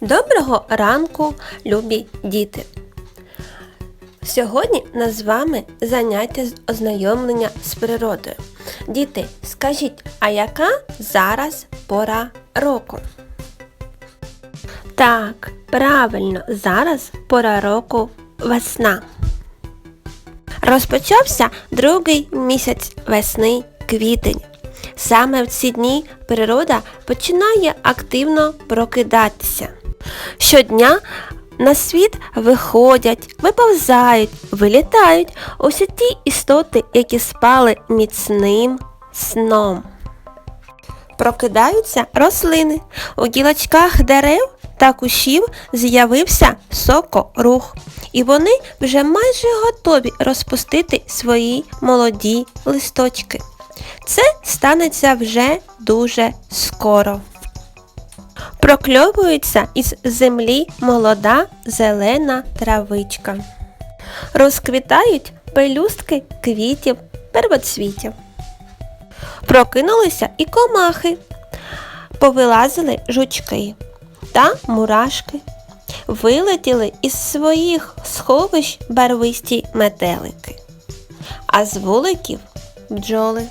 Доброго ранку, любі діти! Сьогодні нас з вами заняття з ознайомлення з природою. Діти, скажіть, а яка зараз пора року? Так, правильно, зараз пора року весна. Розпочався другий місяць весни квітень. Саме в ці дні природа починає активно прокидатися. Щодня на світ виходять, виповзають, вилітають усі ті істоти, які спали міцним сном. Прокидаються рослини. У гілочках дерев та кущів з'явився сокорух, і вони вже майже готові розпустити свої молоді листочки. Це станеться вже дуже скоро. Прокльовується із землі молода зелена травичка. Розквітають пелюстки квітів, первоцвітів. Прокинулися і комахи, повилазили жучки та мурашки. Вилетіли із своїх сховищ барвисті метелики, а з вуликів бджоли.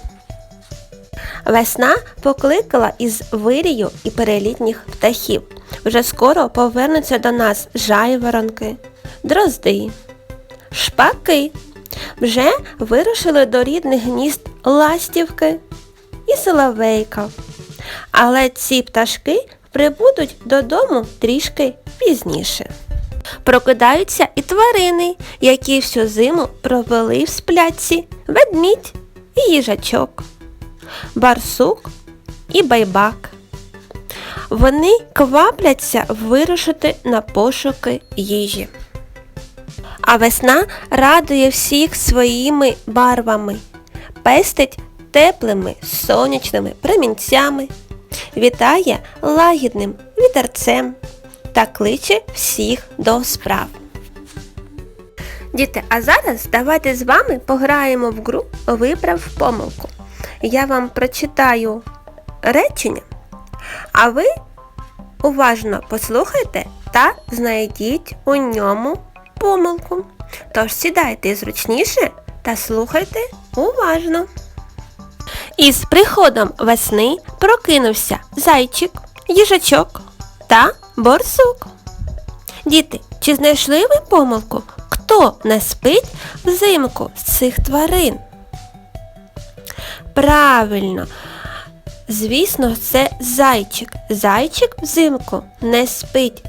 Весна покликала із вирію і перелітніх птахів. Вже скоро повернуться до нас жайворонки, дрозди, шпаки. Вже вирушили до рідних гнізд ластівки і соловейка. Але ці пташки прибудуть додому трішки пізніше. Прокидаються і тварини, які всю зиму провели в спляці, ведмідь і їжачок барсук і байбак. Вони квапляться вирушити на пошуки їжі. А весна радує всіх своїми барвами, пестить теплими сонячними промінцями, вітає лагідним вітерцем та кличе всіх до справ. Діти, а зараз давайте з вами пограємо в гру Виправ помилку я вам прочитаю речення, а ви уважно послухайте та знайдіть у ньому помилку. Тож сідайте зручніше та слухайте уважно. Із приходом весни прокинувся зайчик, їжачок та борсук. Діти, чи знайшли ви помилку? Хто не спить взимку з цих тварин? Правильно. Звісно, це зайчик. Зайчик взимку не спить.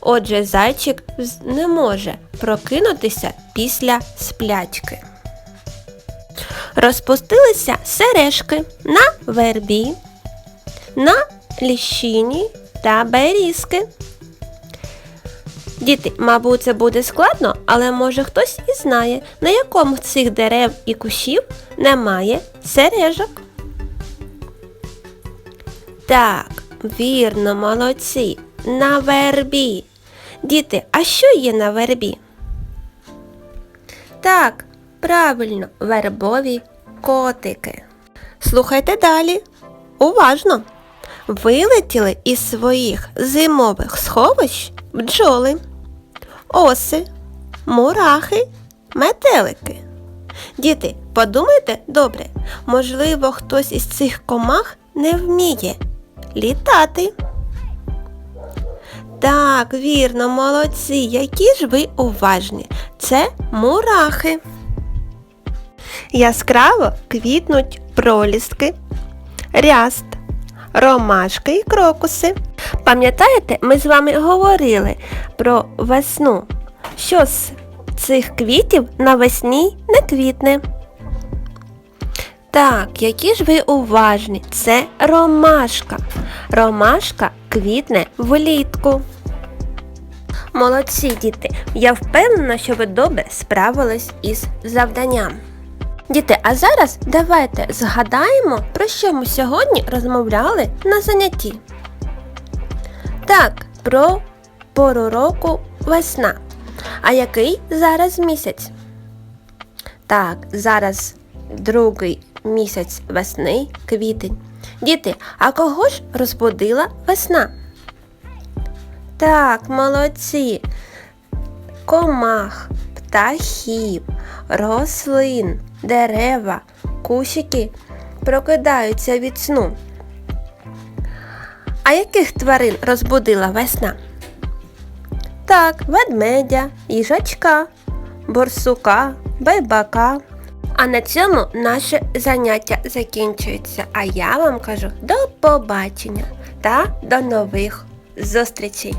Отже, зайчик не може прокинутися після сплячки. Розпустилися сережки на вербі, на ліщині та берізки. Діти, мабуть, це буде складно, але може хтось і знає, на якому з цих дерев і кущів немає сережок. Так, вірно, молодці. На вербі. Діти, а що є на вербі? Так, правильно, вербові котики. Слухайте далі. Уважно. Вилетіли із своїх зимових сховищ бджоли оси, мурахи, метелики. Діти, подумайте добре, можливо, хтось із цих комах не вміє літати. Так, вірно, молодці, які ж ви уважні. Це мурахи. Яскраво квітнуть пролістки, ряст, ромашки і крокуси. Пам'ятаєте, ми з вами говорили про весну, що з цих квітів навесні не квітне. Так, які ж ви уважні, це ромашка. Ромашка квітне влітку. Молодці діти, я впевнена, що ви добре справились із завданням. Діти, а зараз давайте згадаємо, про що ми сьогодні розмовляли на занятті. Так, про пору року весна. А який зараз місяць? Так, зараз другий місяць весни, квітень. Діти, а кого ж розбудила весна? Так, молодці. Комах, птахів, рослин, дерева, кущики прокидаються від сну. А яких тварин розбудила весна? Так, ведмедя, їжачка, борсука, байбака. А на цьому наше заняття закінчується. А я вам кажу до побачення та до нових зустрічей!